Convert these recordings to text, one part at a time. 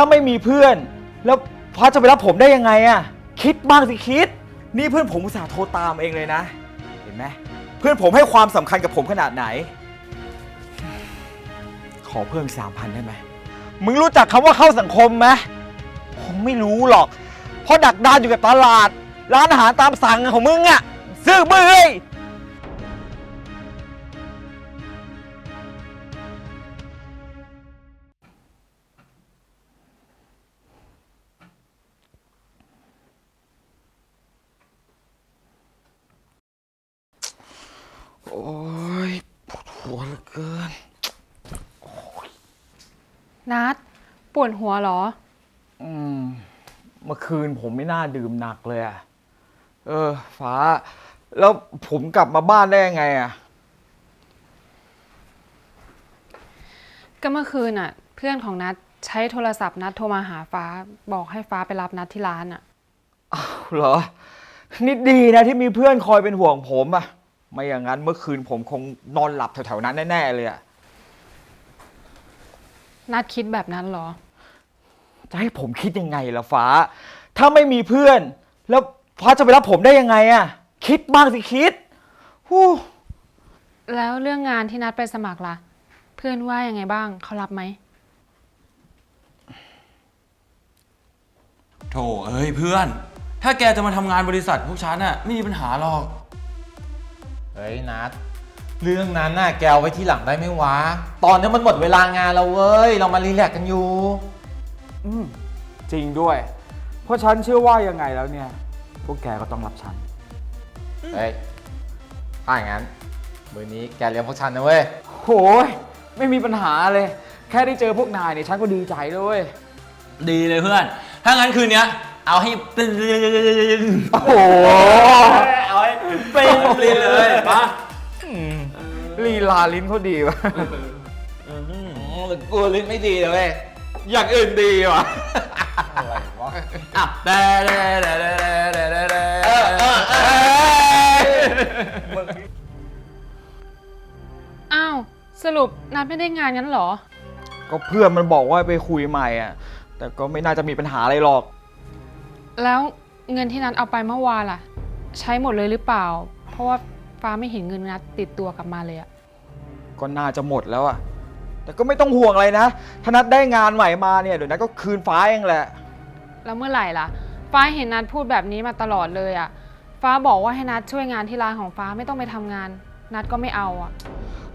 ถ้าไม่มีเพื่อน แล้วฟ้าจะไปรับผมได้ยังไงอะคิดบ้างสิคิด นี่เพื่อนผมอุตส่าห์โทรตามเองเลยนะ เห็นไหมเพื่อนผมให้ความสำคัญกับผมขนาดไหน ขอเพิ่มสามพันได้ไหมมึงรู้จักคำว่าเข้าสังคมไหมคงไม่รู้หรอก เพราะดักดานอยู่กับตลาด ร้านอาหารตามสั่งของมึงอะซื้อมือเลย โอ้ยปวดหัวเหลือเกิน นัดปวดหัวเหรอ อืมเมื่อคืนผมไม่น่าดื่มหนักเลยอะเออ ฟ้า แล้วผมกลับมาบ้านได้ยังไงอะก็เมื่อคืนอะ เพื่อนของนัดใช้โทรศัพท์นัดโทรมาหาฟ้า บอกให้ฟ้าไปรับนัดที่ร้านอะ อ้าวเหรอนิดดีนะที่มีเพื่อนคอยเป็นห่วงผมอะ ไม่อย่างนั้นเมื่อคืนผมคงนอนหลับแถวๆนั้นแน่ๆเลยอะนัดคิดแบบนั้นเหรอ จะให้ผมคิดยังไงล่ะฟ้า ถ้าไม่มีเพื่อน แล้วฟ้าจะไปรับผมได้ยังไงอะคิดบ้างสิคิดฮู้แล้วเรื่องงานที่นัดไปสมัครล่ะ เพื่อนว่ายังไงบ้างเขารับไหม โถเอ้ยเพื่อน ถ้าแกจะมาทำงานบริษัทพวกฉันน่ะไม่มีปัญหาหรอก เฮ้ยนัดเรื่องนั้นน่ะแกเอาไว้ที่หลังได้ไหมวะ ตอนนี้มันหมดเวลางานแล้วเว้ย เรามารีแลกซ์กันอยู่ อืมจริงด้วย เพราะฉันเชื่อว่ายังไงแล้วเนี่ย พวกแกก็ต้องรับฉัน เฮ้ยถ้าอย่างนั้นมือนี้แกเลี้ยงพวกฉันนะเว้ย โหยไม่มีปัญหาเลย แค่ได้เจอพวกนายเนี่ยฉันก็ดีใจแล้วเว้ยดีเลยเพื่อน ถ้างั้นคืนเนี้ย เอาให้เป็นโอ้โห เอาให้ เป็นเลยปะลีลาลิ้นเขาดีวะกลัวลิ้นไม่ดีเลยเว้ยอย่างอื่นดีวะอะไรวะอะเด้เด้เด้เด้เด้เด้เด้เออเออเอออ้าวสรุปนัดไม่ได้งานงั้นเหรอ ก็เพื่อนมันบอกว่าไปคุยใหม่อะ แต่ก็ไม่น่าจะมีปัญหาอะไรหรอก แล้วเงินที่นัดเอาไปเมื่อวานล่ะ ใช้หมดเลยหรือเปล่า เพราะว่าฟ้าไม่เห็นเงินนัดติดตัวกลับมาเลยอะก็น่าจะหมดแล้วอะแต่ก็ไม่ต้องห่วงอะไรนะ ถ้านัดได้งานใหม่มาเนี่ยเดี๋ยวนัดก็คืนฟ้าเองแหละ แล้วเมื่อไหร่ล่ะ ฟ้าเห็นนัดพูดแบบนี้มาตลอดเลยอะฟ้าบอกว่าให้นัดช่วยงานที่ร้านของฟ้าไม่ต้องไปทำงาน นัดก็ไม่เอาอะ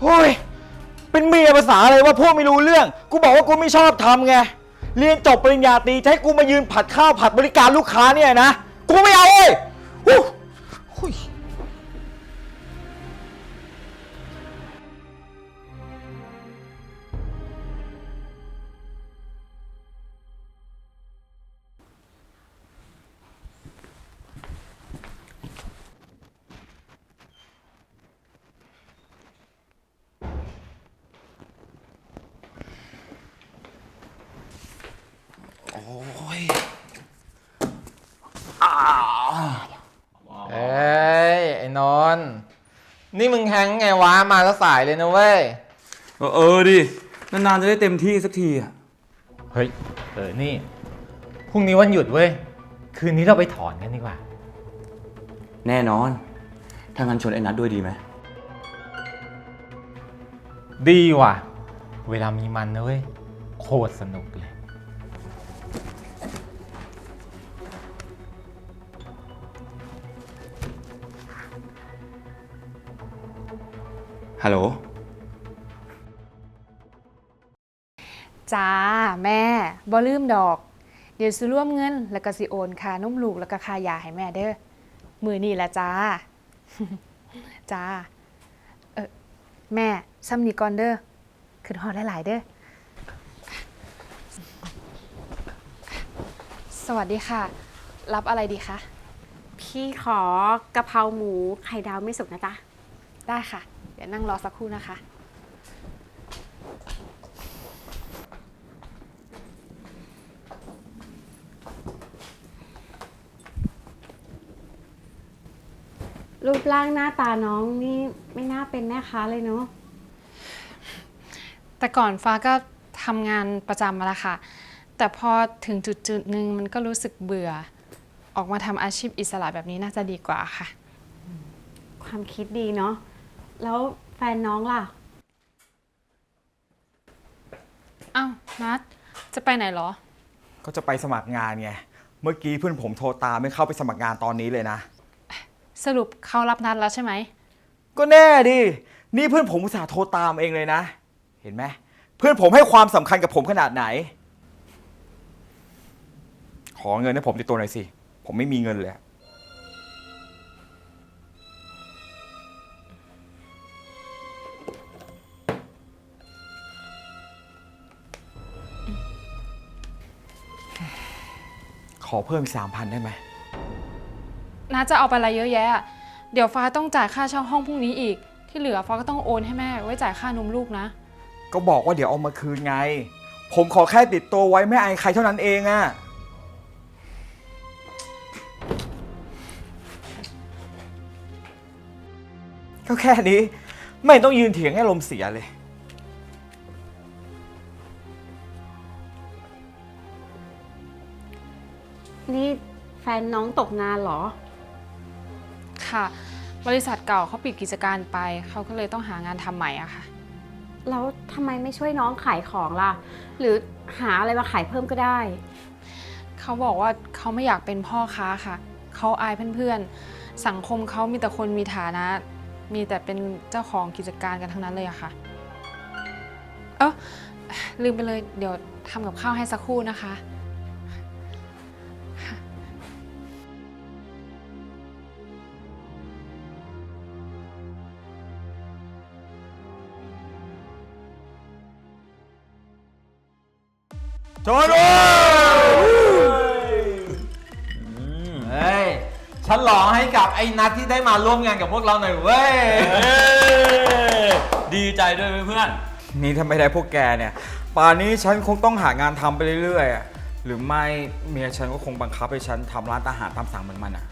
โอ้ย เป็นเมียภาษาอะไรว่าพวกไม่รู้เรื่อง กูบอกว่ากูไม่ชอบทำไง เรียนจบปริญญาตรีจะให้กูมายืนผัดข้าวผัดบริการลูกค้าเนี่ยนะ กูไม่เอาเว้ย ฮู้หุ้ยเอ้ย ไอ้นนท์นี่มึ งแฮงไงวะ มาแล้วสายเลยนะเว้ย เออเออดิ นานๆจะได้เต็มที่สักทีอะ เฮ้ย เออ นี่ พรุ่งนี้วันหยุดเว้ย คืนนี้เราไปถอนกันดีกว่า แน่นอน ถ้างั้นชวนไอ้นัดด้วยดีไหม ดีว่ะ เวลามีมันนะเว้ย โคตรสนุกเลย ฮัลโหล จ้า แม่บ่ลืมดอก เดี๋ยวสิร่วมเงิน แล้วก็สิโอนค่านุ่มลูกแล้วก็ค่ายาให้แม่เด้อมือนี่แหละจ้า จ้า เออแม่ซ้ำนี่ก่อนเด้อขึ้นฮอดหลาย ๆ เด้อ สวัสดีค่ะ รับอะไรดีคะ พี่ขอกะเพราหมูไข่ดาวไม่สุกนะจ๊ะ ได้ค่ะเดี๋ยวนั่งรอสักครู่นะคะ รูปร่างหน้าตาน้องนี่ไม่น่าเป็นแม่ค้าเลยเนาะ แต่ก่อนฟ้าก็ทำงานประจำมาแล้วค่ะ แต่พอถึงจุดจุดๆหนึ่งมันก็รู้สึกเบื่อ ออกมาทำอาชีพอิสระแบบนี้น่าจะดีกว่าค่ะ ความคิดดีเนาะ แล้วแฟนน้องล่ะ อ้าวนัดจะไปไหนเหรอ ก็จะไปสมัครงานไง เมื่อกี้เพื่อนผมโทรตามไม่เข้าไปสมัครงานตอนนี้เลยนะ สรุปเขารับนัดแล้วใช่ไหม ก็แน่ดิ นี่เพื่อนผมอุตส่าห์โทรตามเองเลยนะ เห็นไหม เพื่อนผมให้ความสำคัญกับผมขนาดไหน ขอเงินให้ผมติดตัวหน่อยสิ ผมไม่มีเงินเลยขอ เพิ่มอีกสามพันได้ไหมนัดจะเอาไปอะไรเยอะแยะอะเดี๋ยวฟ้าต้องจ่ายค่าเช่าห้องพรุ่งนี้อีก ที่เหลือฟ้าก็ต้องโอนให้แม่ไว้จ่ายค่านมลูกนะ ก็บอกว่าเดี๋ยวเอามาคืนไง ผมขอแค่ติดตัวไว้ไม่อายใครเท่านั้นเองอะก็แค่นี้ ไม่ต้องยืนเถียงให้ลมณ์เสียเลย นี่แฟนน้องตกงานเหรอ ค่ะ บริษัทเก่าเขาปิดกิจการไป เขาก็เลยต้องหางานทำใหม่อะค่ะ แล้วทำไมไม่ช่วยน้องขายของล่ะ หรือหาอะไรมาขายเพิ่มก็ได้ เขาบอกว่าเขาไม่อยากเป็นพ่อค้าค่ะ เขาอายเพื่อนๆ สังคมเขามีแต่คนมีฐานะ มีแต่เป็นเจ้าของกิจการกันทั้งนั้นเลยอะค่ะ เออลืมไปเลย เดี๋ยวทำกับข้าวให้สักครู่นะคะ โจด้วยเฮ้ยฉลองให้กับไอ้นัทที่ได้มาร่วมงานกับพวกเราหน่อยเว้ยดีใจด้วยเพื่อนนี่ถ้าไม่ได้พวกแกเนี่ย ป่านนี้ฉันคงต้องหางานทำไปเรื่อยๆอะหรือไม่เมียฉันก็คงบังคับให้ฉันทำร้านอาหารตามสั่งเหมือนมันอะ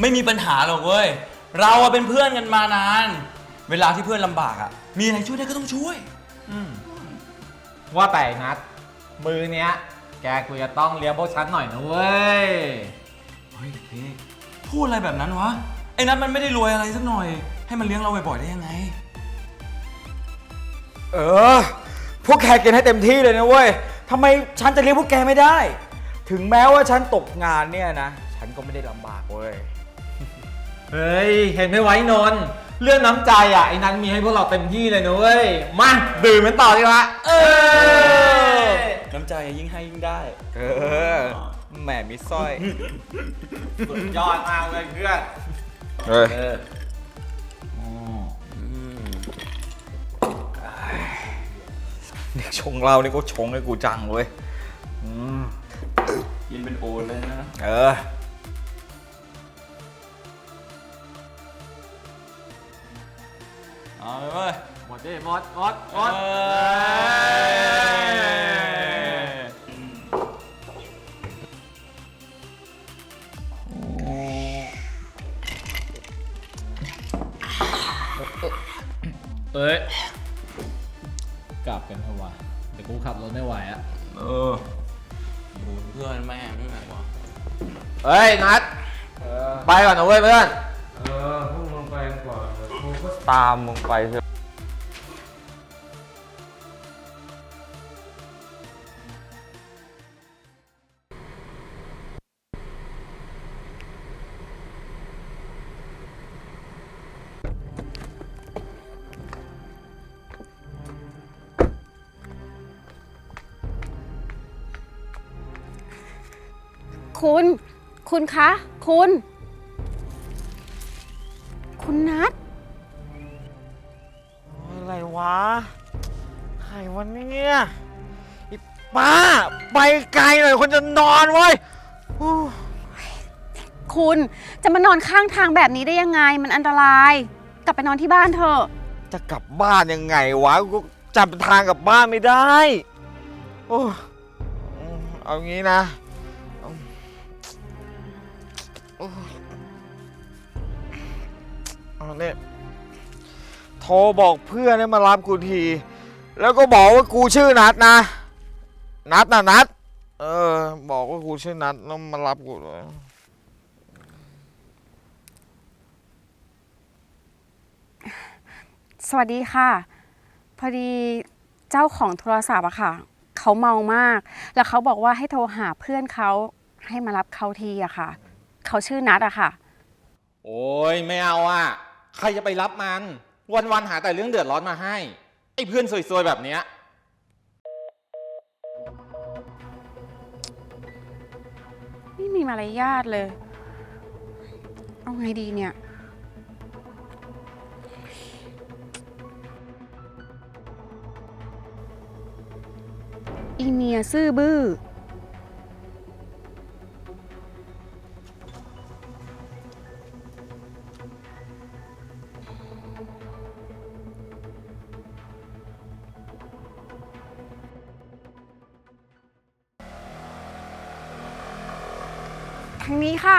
ไม่มีปัญหาหรอกเว้ย เราอะเป็นเพื่อนกันมานาน เวลาที่เพื่อนลำบากอะมีอะไรช่วยได้ก็ต้องช่วย ว่าแต่ไอ้นัท มือเนี้ย แกกูจะต้องเลี้ยงพวกฉันหน่อยนะเว้ย เฮ้ยเฮ้ยพูดอะไรแบบนั้นวะ ไอ้นัทมันไม่ได้รวยอะไรสักหน่อย ให้มันเลี้ยงเราบ่อยๆได้ยังไง เออ พวกแกกินให้เต็มที่เลยนะเว้ยทำไมฉันจะเลี้ยงพวกแกไม่ได้ ถึงแม้ว่าฉันตกงานเนี่ยนะ ฉันก็ไม่ได้ลำบากเว้ย เฮ้ย เห็นไม่ไว้นนท์ เรื่องน้ำใจอะไอ้นัทมีให้พวกเราเต็มที่เลยนะเว้ย มาดื่มกันต่อดีกว่าเออน้ำใจยิ่งให้ยิ่งได้ เออแหมมิสร้อยสุดยอดมากเลยเพื่อนเออเออเด็กชงเรานี่ก็ชงให้กูจังเว้ยอืมยินเป็นโอนเลยนะ เออ หมดดิหมดหมดหมดเอ้ยเอ้ย กลับกันเถอะวะเดี๋ยวกูขับรถไม่ไหวอะเออดูเพื่อนแม่งไงวะเฮ้ย นัด ไปก่อนนะเว้ยเพื่อน เออพวกมึงไปก่อนกูก็ตามมึงไปเถอะ คุณ คุณคะ คุณ คุณนัทอะไรวะใครวันนี้อีป้า ไปไกลหน่อยคนจะนอนเว้ยอู้คุณจะมานอนข้างทางแบบนี้ได้ยังไง มันอันตราย กลับไปนอนที่บ้านเถอะ จะกลับบ้านยังไงวะกูจำทางกลับบ้านไม่ได้ โอ้อืมเอางี้นะเอา โอ้เอาเนี่ยโทรบอกเพื่อนให้มารับกูที แล้วก็บอกว่ากูชื่อนัดนะ นัดนะนัด เออ บอกว่ากูชื่อนัดแล้วมารับกูเลยสวัสดีค่ะ พอดีเจ้าของโทรศัพท์อะค่ะ เขาเมามาก แล้วเขาบอกว่าให้โทรหาเพื่อนเขาให้มารับเขาทีอะค่ะ เขาชื่อนัดอะค่ะ โอ้ยไม่เอาอะ ใครจะไปรับมัน วันๆหาแต่เรื่องเดือดร้อนมาให้ ไอ้เพื่อนซวยๆแบบเนี้ย ไม่มีมารยาทเลย เอาไงดีเนี่ย อีเมียซื่อบื้อ ทางนี้ค่ะ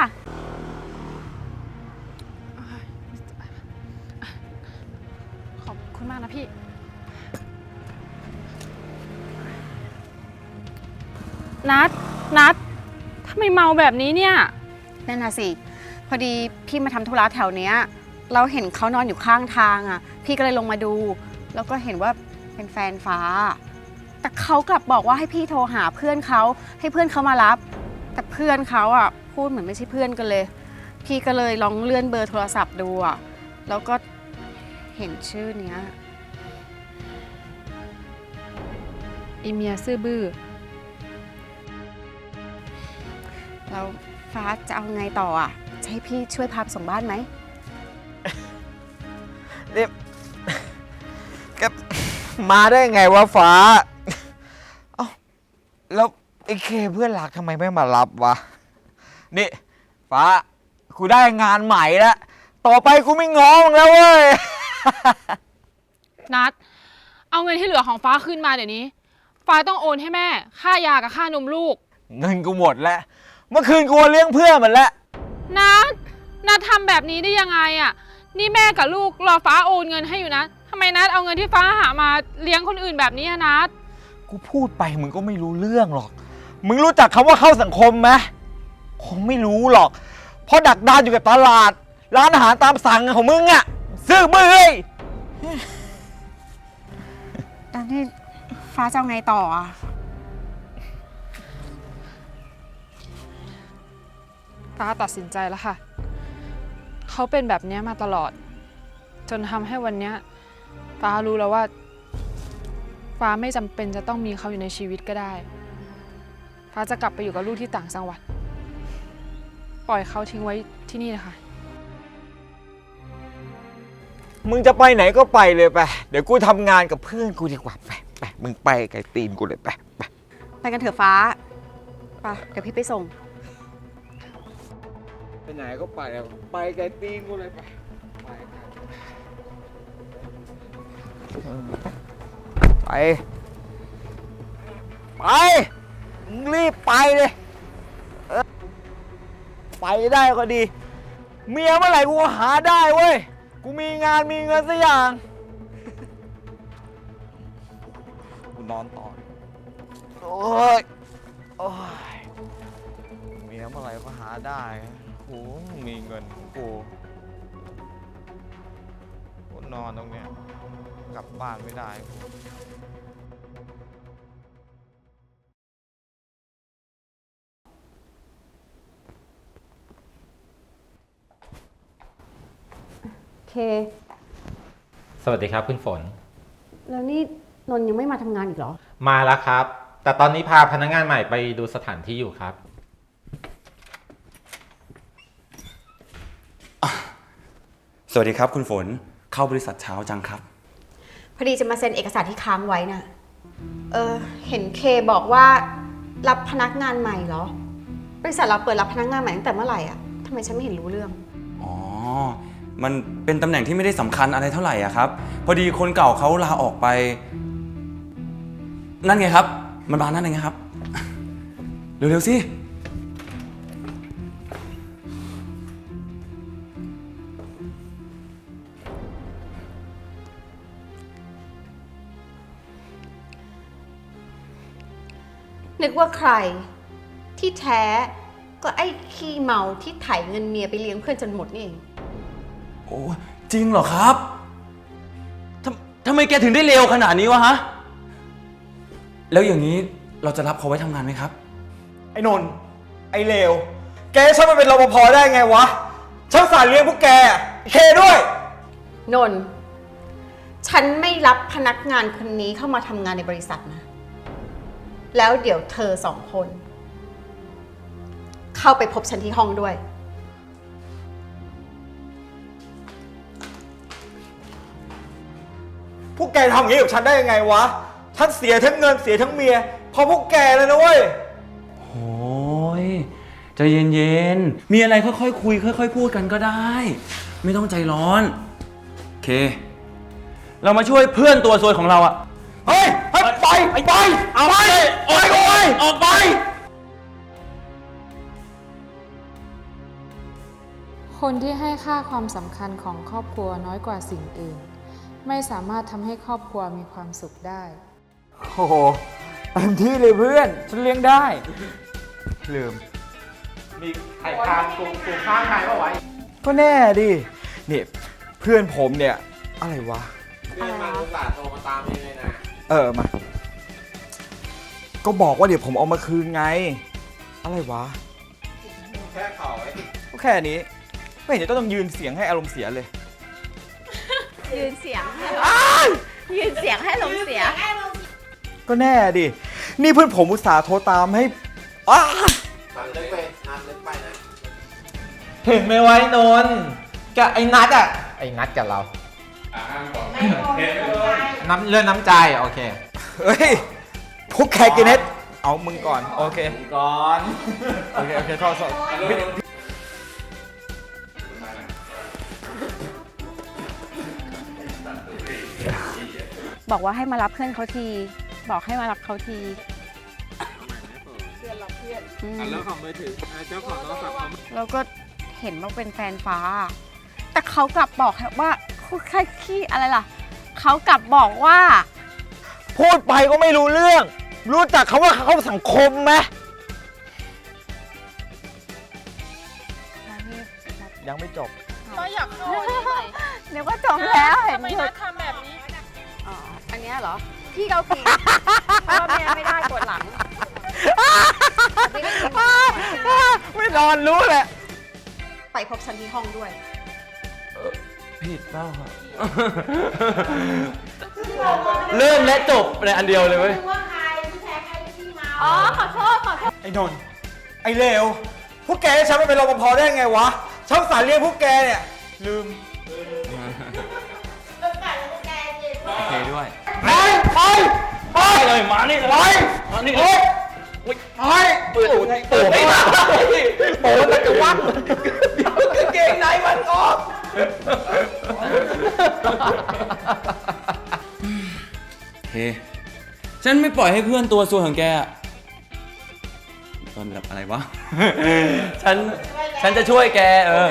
ขอบคุณมากนะพี่ นัด นัดทำไมเมาแบบนี้เนี่ย นั่นน่ะสิ พอดีพี่มาทำธุระแถวเนี้ย เราเห็นเขานอนอยู่ข้างทางอะ พี่ก็เลยลงมาดู แล้วก็เห็นว่าเป็นแฟนฟ้า แต่เขากลับบอกว่าให้พี่โทรหาเพื่อนเขาให้เพื่อนเขามารับ แต่เพื่อนเขาอะ พูดเหมือนไม่ใช่เพื่อนกันเลย พี่ก็เลยลองเลื่อนเบอร์โทรศัพท์ดูอะแล้วก็เห็นชื่อเนี้ยอีเมียซื่อบื้อแล้วฟ้าจะเอาไงต่ออะจะให้พี่ช่วยพาไปส่งบ้านไหมนี่แกมาได้ไงวะฟ้า เอ้า แล้วไอ้เคเพื่อนรักทำไมไม่มารับวะ นี่ฟ้ากูได้งานใหม่แล้ว ต่อไปกูไม่ง้อมึงแล้วเว้ย นัด เอาเงินที่เหลือของฟ้าขึ้นมาเดี๋ยวนี้ ฟ้าต้องโอนให้แม่ ค่ายากับค่านมลูก เงินกูหมดแล้ว เมื่อคืนกูเลี้ยงเพื่อนมันแล้ว นัดนัดทำแบบนี้ได้ยังไงอะ่ะ นี่แม่กับลูกรอฟ้าโอนเงินให้อยู่นะทำไมนัดเอาเงินที่ฟ้าหามาเลี้ยงคนอื่นแบบนี้อะนัด กูพูดไปมึงก็ไม่รู้เรื่องหรอก มึงรู้จักคำว่าเข้าสังคมไหม คงไม่รู้หรอก เพราะดักดานอยู่กับตลาด ร้านอาหารตามสั่งของมึงอะซื้อมือเอ้ยแล้วนี่ฟ้าจะเอาไงต่ออะฟ้าตัดสินใจแล้วค่ะ เขาเป็นแบบเนี้ยมาตลอด จนทำให้วันเนี้ยฟ้ารู้แล้วว่า ฟ้าไม่จำเป็นจะต้องมีเขาอยู่ในชีวิตก็ได้ ฟ้าจะกลับไปอยู่กับลูกที่ต่างจังหวัด ปล่อยเขาทิ้งไว้ที่นี่นะคะ มึงจะไปไหนก็ไปเลยไป เดี๋ยวกูทำงานกับเพื่อนกูดีกว่าไปไปมึงไปไกลตีนกูเลยไปไป ไปกันเถอะฟ้าไปเดี๋ยวพี่ไปส่ง ไปไหนก็ไปไปไกลตีนกูเลยไปไปไป ไป มึงรีบไปเลยเออ ไปได้ก็ดี เมียเมื่อไหร่กูก็หาได้เว้ย กูมีงานมีเงินสักอย่าง กูนอนต่อ โอ้ย โอ้ย เมียเมื่อไหร่ก็หาได้โอ้มีเงินของกูกูนอนตรงเนี้ย กลับบ้านไม่ได้ สวัสดีครับคุณฝน แล้วนี่นนท์ยังไม่มาทำงานอีกเหรอ มาแล้วครับ แต่ตอนนี้พาพนักงานใหม่ไปดูสถานที่อยู่ครับ สวัสดีครับคุณฝนเข้าบริษัทเช้าจังครับ พอดีจะมาเซ็นเอกสารที่ค้างไว้น่ะ เออ เห็นเคบอกว่า รับพนักงานใหม่เหรอ บริษัทเราเปิดรับพนักงานใหม่ตั้งแต่เมื่อไหร่อะทำไมฉันไม่เห็นรู้เรื่อง อ๋อ มันเป็นตำแหน่งที่ไม่ได้สำคัญอะไรเท่าไหร่อะครับ พอดีคนเก่าเขาลาออกไป นั่นไงครับ มันมานั่นเองครับ เร็วๆสิ นึกว่าใครที่แท้ก็ไอ้ขี้เมาที่ไถเงินเมียไปเลี้ยงเพื่อนจนหมดนี่เอง โอ้จริงเหรอครับทำทำไมแกถึงได้เลวขนาดนี้วะฮะ แล้วอย่างนี้เราจะรับเขาไว้ทำงานไหมครับ ไอ้นนท์ไอ้เลว แกให้ฉันมาเป็นรปภได้ไงวะ ฉันสารเลี้ยงพวกแกอะเคด้วย นนท์ฉันไม่รับพนักงานคนนี้เข้ามาทำงานในบริษัทนะ แล้วเดี๋ยวเธอสองคน เข้าไปพบฉันที่ห้องด้วย พวกแกทำอย่างนี้กับฉันได้ยังไงวะ ฉันเสียทั้งเงินเสียทั้งเมียเพราะพวกแกเลยนะเว้ย โอ้ยใจเย็นๆ มีอะไรค่อยๆ คุย ค่อย ๆ พูดกันก็ได้ ไม่ต้องใจร้อน โอเค เรามาช่วยเพื่อนตัวซวยของเราอะเฮ้ยเฮ้ยไปไปเอาไปออกไปออกไป คนที่ให้ค่าความสำคัญของครอบครัวน้อยกว่าสิ่งอื่น ไม่สามารถทำให้ครอบครัวมีความสุขได้ โอ้โหเต็มที่เลยเพื่อน ฉันเลี้ยงได้ลืมมีไข่คางปูปูข้างใครปะวะก็แน่ดินี่เพื่อนผมเนี่ย อะไรวะเพื่อนมาอุตส่าห์โทรมาตามเองเลยนะเออมา ก็บอกว่าเดี๋ยวผมเอามาคืนไง อะไรวะ แค่เขาไอ้ก็แค่นี้ ไม่เห็นจะต้องยืนเสียงให้อารมณ์เสียเลย ยืนเสียงยืนเสียงให้ลมเสีย ก็แน่ดิ นี่เพื่อนผมอุตส่าห์โทรตามให้อ้านัดเล็กไปนัดเล็กไปนะเห็นไหมไว้นนท์กับไอ้นัดอะ ไอ้นัดกับเราน้ำเรื่องน้ำใจ โอเค เฮ้ยพวกแคกินเนตเอามึงก่อน โอเค ก่อน โอเค โอเคโทษโทษ บอกว่าให้มารับเพื่อนเขาที บอกให้มารับเขาทีเพื่อนรับเพื่อนแล้วของมือถือเจ้าของโทรศัพท์เขาแล้วก็เห็นว่าเป็นแฟนฟ้า แต่เขากลับบอกว่าคู่แค่ขี้อะไรล่ะ เขากลับบอกว่า พูดไปก็ไม่รู้เรื่อง รู้จักคำว่าเข้าสังคมไหมยังไม่จบก็อยากเข้าเดี๋ยวก็จบแล้วเห็นหยุดทำแบบนี้ อ๋ออันเนี้ยเหรอ ที่เรากินเพราะว่าแม่ไม่ได้ปวดหลัง ไม่ได้กิน ไม่นอนรู้แหละ ไปพบฉันที่ห้องด้วย ผิดเปล่าครับ เริ่มและจบในอันเดียวเลยเว้ยอ๋อ ขอโทษ ขอโทษ ไอ้นนท์ไอ้เลวพวกแกให้ฉันมาเป็นรปภได้ไงวะฉันสารเลี้ยงพวกแกเนี่ย ลืม โอเคด้วย ไปไปไปเลยมานี่เลยไปมานี่ไปเลยไปเปิดเปิดไม่ได้โอ้มันจะวัดเดี๋ยวกางเกงในมันออกโอเคฉันไม่ปล่อยให้เพื่อนตัวซวยของแกอะตอนแบบอะไรวะ ฉัน ฉันจะช่วยแก เออ